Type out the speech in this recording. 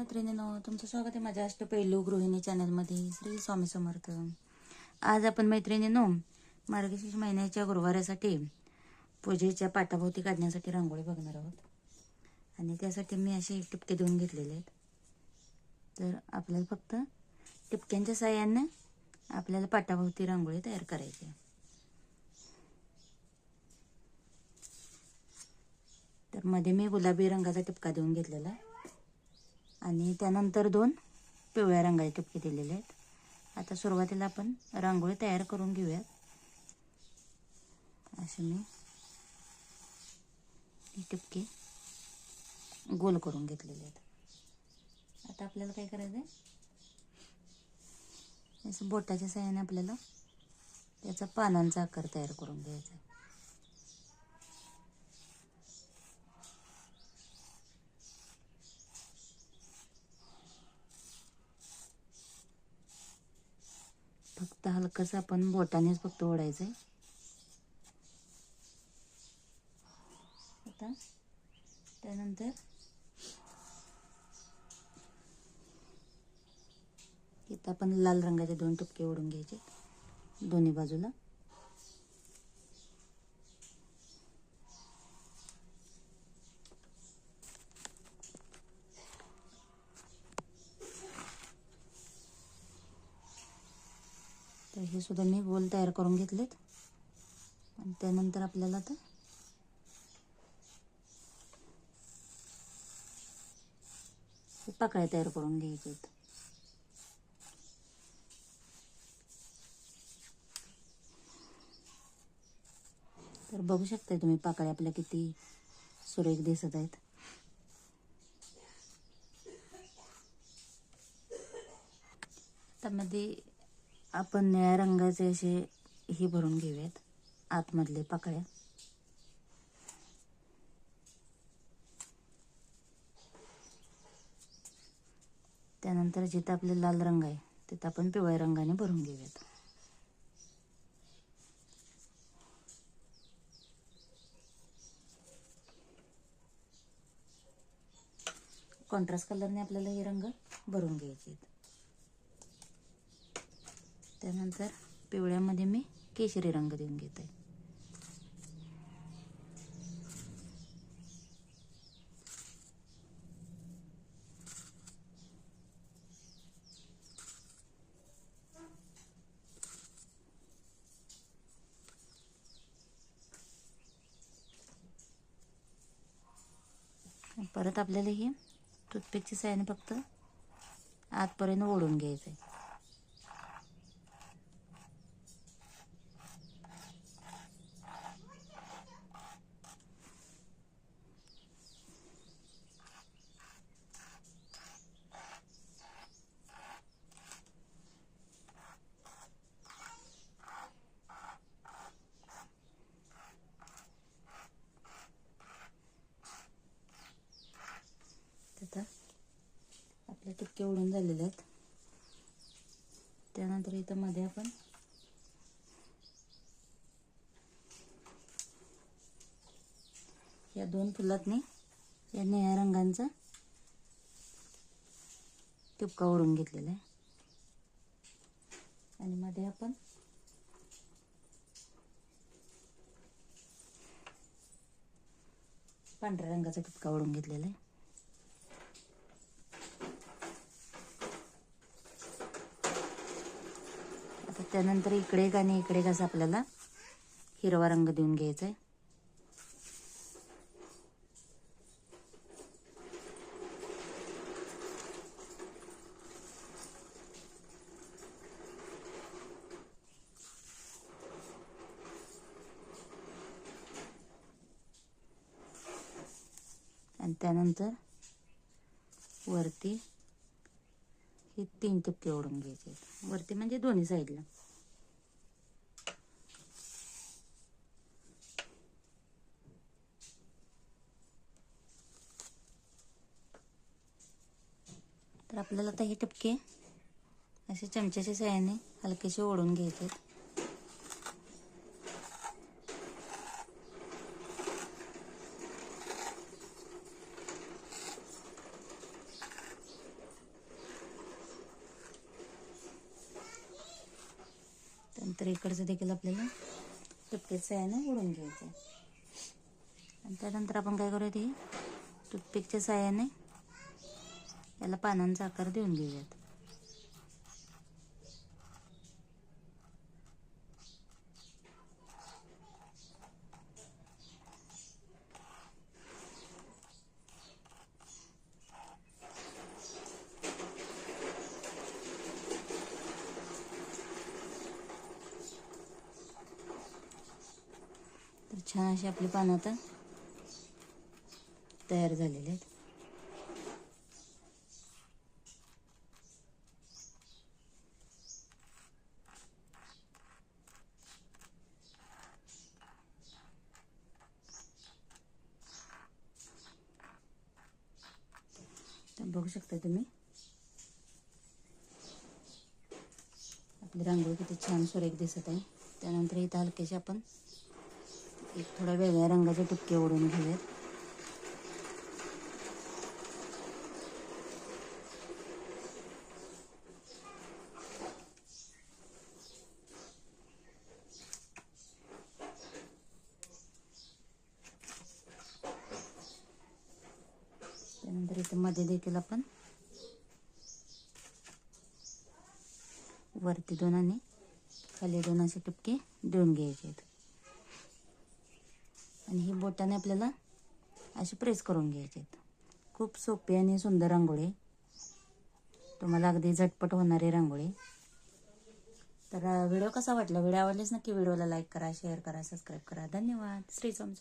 मैत्रिणीनो तुमचं स्वागत आहे माझ्या अष्टपैलू गृहिणी चॅनलमध्ये. श्री स्वामी समर्थ. आज आपण मैत्रिणीनो मार्गशीर्ष महिन्याच्या गुरुवारासाठी पूजेच्या पाटाभोवती काढण्यासाठी रांगोळी बघणार आहोत. आणि त्यासाठी मी असे टिपके देऊन घेतलेले आहेत. तर आपल्याला फक्त टिपक्यांच्या साह्यानं आपल्याला पाटाभोवती रांगोळी तयार करायची आहे. तर मध्ये मी गुलाबी रंगाचा टिपका देऊन घेतलेला आहे. आणि त्यानंतर दोन पिवळ्या रंगाचे टिपके दिलेले आहेत. आता सुरुवातीला आपण रांगोळी तयार करून घेऊयात. असे मी हे टिपके गोल करून घेतलेले आहेत. आता आपल्याला काय करायचं आहे? असं बोटाच्या साह्याने आपल्याला त्याचा पानांचा आकार तयार करून घ्यायचा आहे. फक्त हलकंसं आपण बोटानेच फक्त ओढायचं आहे आता त्यानंतर इथं आपण लाल रंगाचे दोन टुपके ओढून घ्यायचे दोन्ही बाजूला. तर हे सुद्धा मी गोल तयार करून घेतलेत. आणि त्यानंतर आपल्याला आता हे पाकळ्या तयार करून घ्यायचे आहेत. तर बघू शकताय तुम्ही पाकळ्या आपल्या किती सुरेख दिसत आहेत. त्यामध्ये आपण निळ्या रंगाचे असे हे भरून घेऊयात आतमधले पाकळ्या. त्यानंतर जिथं आपले लाल रंग आहे तिथं आपण पिवळ्या रंगाने भरून घेऊयात. कॉन्ट्रास्ट कलरने आपल्याला हे रंग भरून घ्यायचे आहेत. त्यानंतर पिवळ्यामध्ये मी केशरी रंग देऊन घेते. परत आपल्याला हे टूथपिकची सायन फक्त आतपर्यंत ओढून घ्यायचं आहे आता आपले ओढून उडून झालेले आहेत. त्यानंतर इथं मध्ये आपण या दोन फुलातनी या निळ्या रंगांचा टिपका ओढून घेतलेला आहे. आणि मध्ये आपण पांढऱ्या रंगाचा टिपका ओढून घेतलेला आहे आता त्यानंतर इकडे एक आणि इकडे कसं आपल्याला हिरवा रंग देऊन घ्यायचा आहे आणि त्यानंतर वरती हे तीन टप्पे ओढून घ्यायचे आहेत. वरती म्हणजे दोन्ही साईडला तर आपल्याला आता हे टपके असे चमच्याच्या सहाय्याने हलकेसे ओढून घ्यायचे नंतर इकडचं देखील आपल्याला टुथपेस्ट सहाय्याने ओढून घ्यायचं आणि त्यानंतर आपण काय करूया ते टूथपिकच्या सहाय्याने याला पानांचा आकार देऊन घेऊयात तर छान अशी आपली पानं आता तयार झालेली आहेत. बघू शकता तुम्ही. आपली रांगोळी किती छान सुरेख दिसत आहे. त्यानंतर इथं हलकेशी आपण एक थोड्या वेगळ्या रंगाचे टुपके ओढून घेऊयात त्यानंतर इथं मध्ये देखील आपण वरती दोन आणि खाली दोन असे टुपके देऊन घ्यायचे आहेत. आणि ही बोटाने आपल्याला अशी प्रेस करून घ्यायचे आहेत. खूप सोपी आणि सुंदर रांगोळी. तुम्हाला अगदी झटपट होणारी रांगोळी. तर व्हिडिओ कसा वाटला? व्हिडिओ आवडलेच नक्की? व्हिडिओला लाईक करा शेअर करा सबस्क्राईब करा. धन्यवाद. श्री स्वामी